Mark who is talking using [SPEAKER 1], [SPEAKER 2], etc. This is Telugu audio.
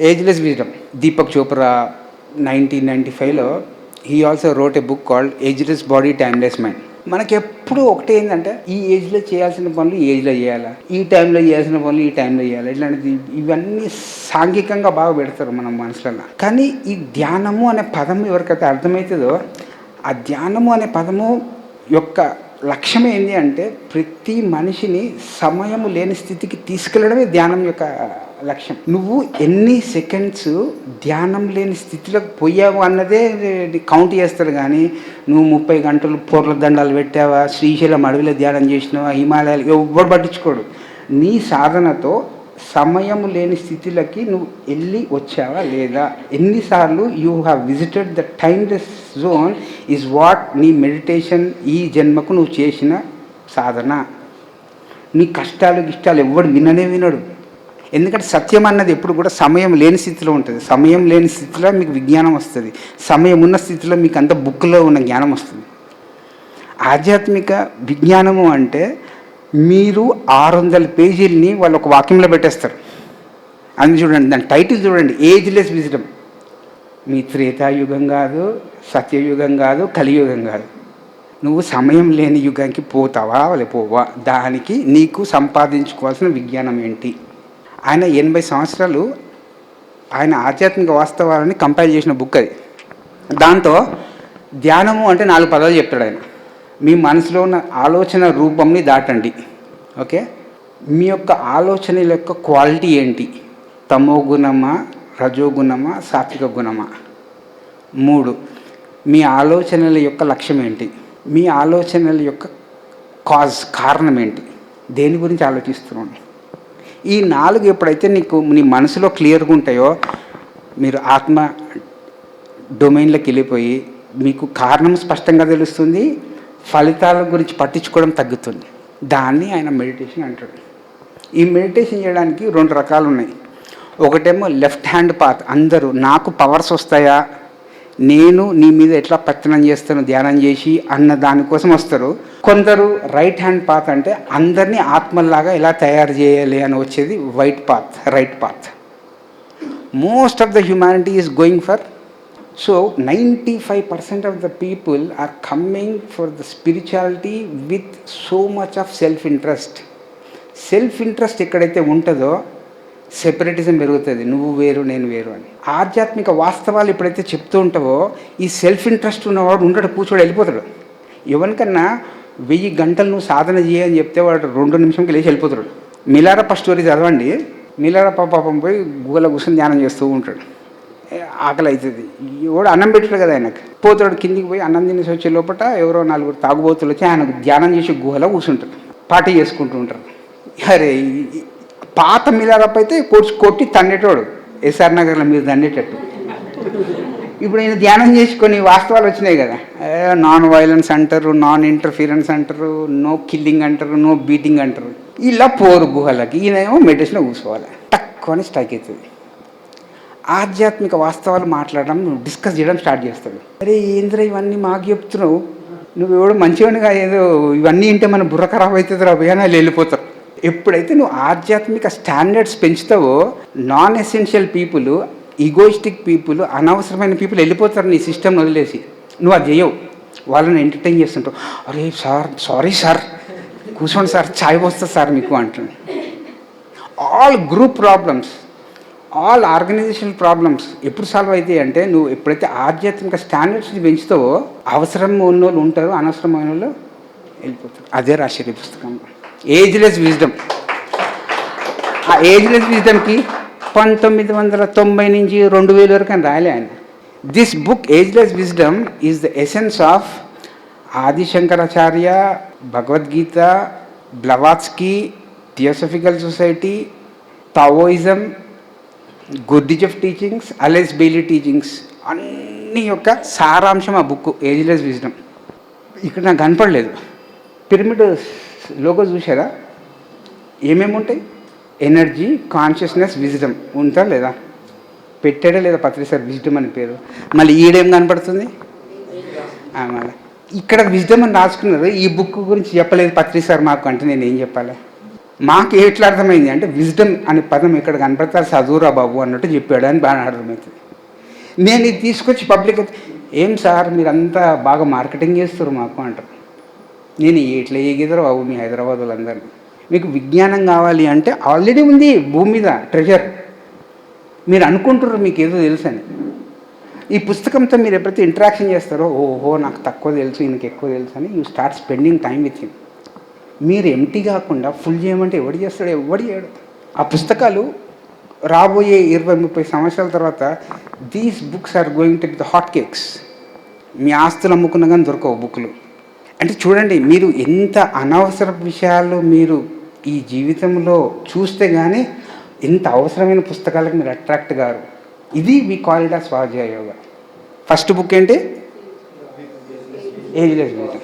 [SPEAKER 1] Ageless wisdom Deepak Chopra nineteen ninety ఫైవ్లో he also wrote a book called ageless body timeless mind మనకి ఎప్పుడు ఒకటే ఏంటంటే ఈ ఏజ్లో చేయాల్సిన పనులు ఈ ఏజ్లో చేయాలా? ఈ టైంలో చేయాల్సిన పనులు ఈ టైంలో చేయాలి? ఇట్లాంటిది ఇవన్నీ సాంఘికంగా బాగా పెడతారు మన మనసులలో కానీ ఈ ధ్యానము అనే పదం ఎవరికైతే అర్థమవుతుందో ఆ ధ్యానము అనే పదము యొక్క లక్ష్యం ఏంటి అంటే ప్రతి మనిషిని సమయము లేని స్థితికి తీసుకెళ్ళడమే ధ్యానం యొక్క లక్ష్యం. నువ్వు ఎన్ని సెకండ్స్ ధ్యానం లేని స్థితిలోకి పోయావు అన్నదే కౌంట్ చేస్తారు కానీ నువ్వు ముప్పై గంటలు పూర్ల దండాలు పెట్టావా శ్రీశైలం అడవిలో ధ్యానం చేసినావా హిమాలయాలు ఎవ్వరు పట్టించుకోడు. నీ సాధనతో సమయం లేని స్థితిలోకి నువ్వు వెళ్ళి వచ్చావా లేదా? ఎన్నిసార్లు you have visited the timeless zone is what నీ మెడిటేషన్ ఈ జన్మకు నువ్వు చేసిన సాధన. నీ కష్టాలు గిష్టాలు ఎవడు విననే వినడు. ఎందుకంటే సత్యం అన్నది ఎప్పుడు కూడా సమయం లేని స్థితిలో ఉంటుంది. సమయం లేని స్థితిలో మీకు విజ్ఞానం వస్తుంది. సమయం ఉన్న స్థితిలో మీకు అంత బుక్లో ఉన్న జ్ఞానం వస్తుంది. ఆధ్యాత్మిక విజ్ఞానము అంటే మీరు ఆరు వందల పేజీలని వాళ్ళు ఒక వాక్యంలో పెట్టేస్తారు. అని చూడండి దాని టైటిల్ చూడండి ఏజ్లెస్ విజడం మీ త్రేతాయుగం కాదు సత్యయుగం కాదు కలియుగం కాదు. నువ్వు సమయం లేని యుగానికి పోతావా? లే పోవా. దానికి నీకు సంపాదించుకోవాల్సిన విజ్ఞానం ఏంటి? ఆయన ఎనభై సంవత్సరాలు ఆయన ఆధ్యాత్మిక వాస్తవాలని కంపైల్ చేసిన బుక్ అది. దాంతో ధ్యానము అంటే నాలుగు పదాలు చెప్తాడు ఆయన. మీ మనసులో ఉన్న ఆలోచన రూపంని దాటండి. ఓకే? మీ యొక్క ఆలోచనల యొక్క క్వాలిటీ ఏంటి? తమో గుణమా రజోగుణమా సాత్విక గుణమా? మూడు మీ ఆలోచనల యొక్క లక్ష్యం ఏంటి? మీ ఆలోచనల యొక్క కాజ్ కారణం ఏంటి? దేని గురించి ఆలోచిస్తున్నాను ఈ నాలుగు ఎప్పుడైతే నీకు నీ మనసులో క్లియర్గా ఉంటాయో మీరు ఆత్మ డొమైన్లోకి వెళ్ళిపోయి మీకు కారణం స్పష్టంగా తెలుస్తుంది ఫలితాల గురించి పట్టించుకోవడం తగ్గుతుంది. దాన్ని ఆయన మెడిటేషన్ అంటాడు. ఈ మెడిటేషన్ చేయడానికి రెండు రకాలు ఉన్నాయి. ఒకటేమో లెఫ్ట్ హ్యాండ్ పాత్ అందరూ నాకు పవర్స్ వస్తాయా? నేను నీ మీద ఎట్లా పత్తనం చేస్తాను ధ్యానం చేసి? అన్న దానికోసం వస్తారు. కొందరు రైట్ హ్యాండ్ పాత్ అంటే అందరినీ ఆత్మల్లాగా ఎలా తయారు చేయాలి అని వచ్చేది white path right path most of the humanity is going for so ninety five percent of the people are coming for the spirituality with so much of self interest self interest ఎక్కడైతే ఉంటుందో సెపరేటిజం పెరుగుతుంది. నువ్వు వేరు నేను వేరు అని. ఆధ్యాత్మిక వాస్తవాలు ఎప్పుడైతే చెప్తూ ఉంటావో ఈ సెల్ఫ్ ఇంట్రెస్ట్ ఉన్నవాడు ఉండడు కూర్చోడు వెళ్ళిపోతాడు. ఎవరికన్నా వెయ్యి గంటలు నువ్వు సాధన చేయని చెప్తే వాడు రెండు నిమిషంకి లేచి వెళ్ళిపోతాడు. మిలారప్ప స్టోరీ చదవండి. మిలారప్ప పాపం పోయి గుగల కూర్చొని ధ్యానం చేస్తూ ఉంటాడు. ఆకలి అవుతుంది ఎవడు అన్నం పెట్టాడు కదా ఆయనకు. పోతాడు కిందికి పోయి అన్నం తినేసి వచ్చే లోపల ఎవరో నలుగురు తాగుబోతులు వచ్చి ఆయనకు ధ్యానం చేసి గుహలో కూర్చుంటారు. పార్టీ చేసుకుంటూ ఉంటారు. అరే పాత మిలారప్ అయితే కొట్టి కొట్టి తండేటోడు. ఎస్ఆర్ నగర్లో మీరు తండేటట్టు. ఇప్పుడు ఈయన ధ్యానం చేసుకొని వాస్తవాలు వచ్చినాయి కదా. నాన్ వైలెన్స్ అంటారు నాన్ ఇంటర్ఫీరెన్స్ అంటారు నో కిల్లింగ్ అంటారు నో బీటింగ్ అంటారు. ఇలా పోరు గుహలకి ఈయనేమో మెడిటేషన్లో కూర్చోవాలి. తక్కువని స్ట్రైక్ అవుతుంది. ఆధ్యాత్మిక వాస్తవాలు మాట్లాడడం డిస్కస్ చేయడం స్టార్ట్ చేస్తాడు అరే ఏంద్ర ఇవన్నీ మాకు చెప్తున్నావు? నువ్వు ఎవడు మంచివాడిగా ఏదో ఇవన్నీ వింటే మన బుర్ర ఖరాబ్ అవుతుంది రా భయానాలు వెళ్ళిపోతారు. ఎప్పుడైతే నువ్వు ఆధ్యాత్మిక standards పెంచుతావో non essential people egoistic people అనవసరమైన పీపుల్ వెళ్ళిపోతారు నీ సిస్టమ్ వదిలేసి. నువ్వు అది చేయవు వాళ్ళని ఎంటర్టైన్ చేస్తుంటావు. అరే సార్ సారీ సార్. కూర్చోండి సార్ ఛాయ్ వస్తుంది సార్ మీకు అంటున్నాను all group problems all organization problems ఎప్పుడు సాల్వ్ అవుతాయి అంటే నువ్వు ఎప్పుడైతే ఆధ్యాత్మిక స్టాండర్డ్స్ని పెంచుతావో అవసరం ఉన్న వాళ్ళు ఉంటారు అనవసరమైన వాళ్ళు వెళ్ళిపోతారు. అదే రాశారు ఈ పుస్తకంలో. ఏజ్లెస్ విజ్డమ్ ఆ ఏజ్లెస్ విజ్డమ్కి పంతొమ్మిది వందల తొంభై నుంచి రెండు వేల వరకు అని రాయలే ఆయన. This book ageless wisdom is the essence of Adishankaracharya Bhagavad Gita Blavatsky theosophical society Taoism Gurdjieff teachings Alice Bailey teachings అన్ని యొక్క సారాంశం ఆ బుక్ ఏజ్లెస్ విజ్డమ్ ఇక్కడ నాకు కనపడలేదు. పిరమిడ్ లోగో చూసారా ఏమేమి ఉంటాయి? ఎనర్జీ కాన్షియస్నెస్ విజ్డమ్ ఉంటా లేదా? పెట్టాడా లేదా పత్రి సార్ విజ్డమ్ అని పేరు? మళ్ళీ ఈడేం కనపడుతుంది? మళ్ళీ. ఇక్కడ విజ్డమ్ అని రాసుకున్నారు. ఈ బుక్ గురించి చెప్పలేదు పత్రి సార్ మాకు అంటే నేను ఏం చెప్పాలి? మాకు ఎట్లా అర్థమైంది అంటే విజ్డమ్ అనే పదం ఇక్కడ కనపడితే చదువురా బాబు అన్నట్టు చెప్పాడు అని బాగా అర్థమవుతుంది. నేను ఇది తీసుకొచ్చి పబ్లిక్ ఏం సార్ మీరంతా బాగా మార్కెటింగ్ చేస్తారు మాకు అంటారు. నేను ఎట్లా ఎగిదరు బాబు మీ హైదరాబాద్ వాళ్ళందరినీ. మీకు విజ్ఞానం కావాలి అంటే ఆల్రెడీ ఉంది భూమి మీద ట్రెజర్. మీరు అనుకుంటున్నారు మీకు ఏదో తెలుసని. ఈ పుస్తకంతో మీరు ఎప్పుడైతే ఇంటరాక్షన్ చేస్తారో ఓహో నాకు తక్కువ తెలుసు ఈయనకి ఎక్కువ తెలుసు అని you start spending time with him. మీరు ఎంటీ కాకుండా ఫుల్ చేయమంటే ఎవడు చేస్తాడు? ఎవడు చేయడు? ఆ పుస్తకాలు రాబోయే ఇరవై ముప్పై సంవత్సరాల తర్వాత these books are going to be the hot cakes మీ ఆస్తులు అమ్ముకున్న కానీ దొరకవు బుక్లు అంటే చూడండి మీరు ఎంత అనవసర విషయాలు మీరు ఈ జీవితంలో చూస్తే కానీ ఎంత అవసరమైన పుస్తకాలకు మీరు అట్రాక్ట్ గారు. ఇది మీ కాలిడా స్వాధ్యాయ యోగా. ఫస్ట్ బుక్ ఏంటి? Ageless Beauty